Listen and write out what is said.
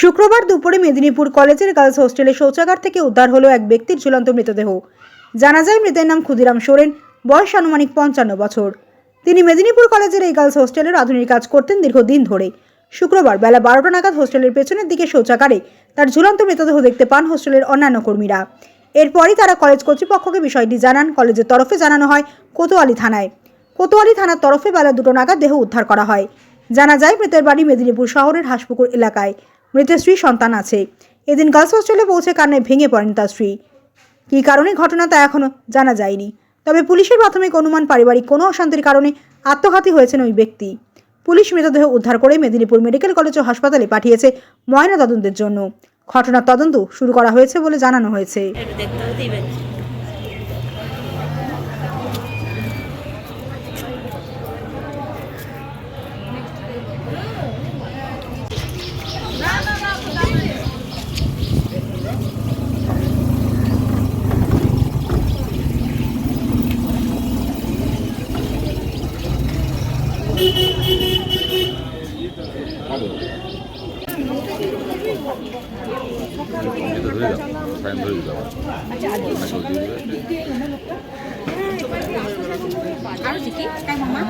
শুক্রবার দুপুরে মেদিনীপুর কলেজের গার্লস হোস্টেলে শৌচাগার থেকে উদ্ধার হলো এক ব্যক্তির ঝুলন্ত মৃতদেহ। জানা যায়, মৃতের নাম ক্ষুদিরাম সোরেন, বয়স আনুমানিক পঞ্চান্ন বছর। তিনি মেদিনীপুর কলেজের এই গার্লস হোস্টেলের আধুনিক কাজ করতেন দীর্ঘদিন ধরে। শুক্রবার বেলা বারোটা নাগাদ হোস্টেলের পেছনের দিকে শৌচাগারে তার ঝুলন্ত মৃতদেহ দেখতে পান হোস্টেলের অন্যান্য কর্মীরা। এরপরই তারা কলেজ কর্তৃপক্ষকে বিষয়টি জানান। কলেজের তরফে জানানো হয়, কোতোয়ালি থানায়। কোতোয়ালি থানার তরফে বেলা দুটো নাগাদ দেহ উদ্ধার করা হয়। জানা যায়, মৃতের বাড়ি মেদিনীপুর শহরের হাসপুকুর এলাকায়। মৃতের স্ত্রী সন্তান আছে। এদিন গার্লস হোস্টেলে পৌঁছে কান্নায় ভেঙে পড়েন তার স্ত্রী। কী কারণে ঘটনা তা এখনও জানা যায়নি। তবে পুলিশের প্রাথমিক অনুমান পারিবারিক কোনো অশান্তির কারণে আত্মঘাতী হয়েছেন ওই ব্যক্তি। পুলিশ মৃতদেহ উদ্ধার করে মেদিনীপুর মেডিকেল কলেজ ও হাসপাতালে পাঠিয়েছে ময়না তদন্তের জন্য। ঘটনার তদন্ত শুরু করা হয়েছে বলে জানানো হয়েছে। আরও কি? কাই মামা?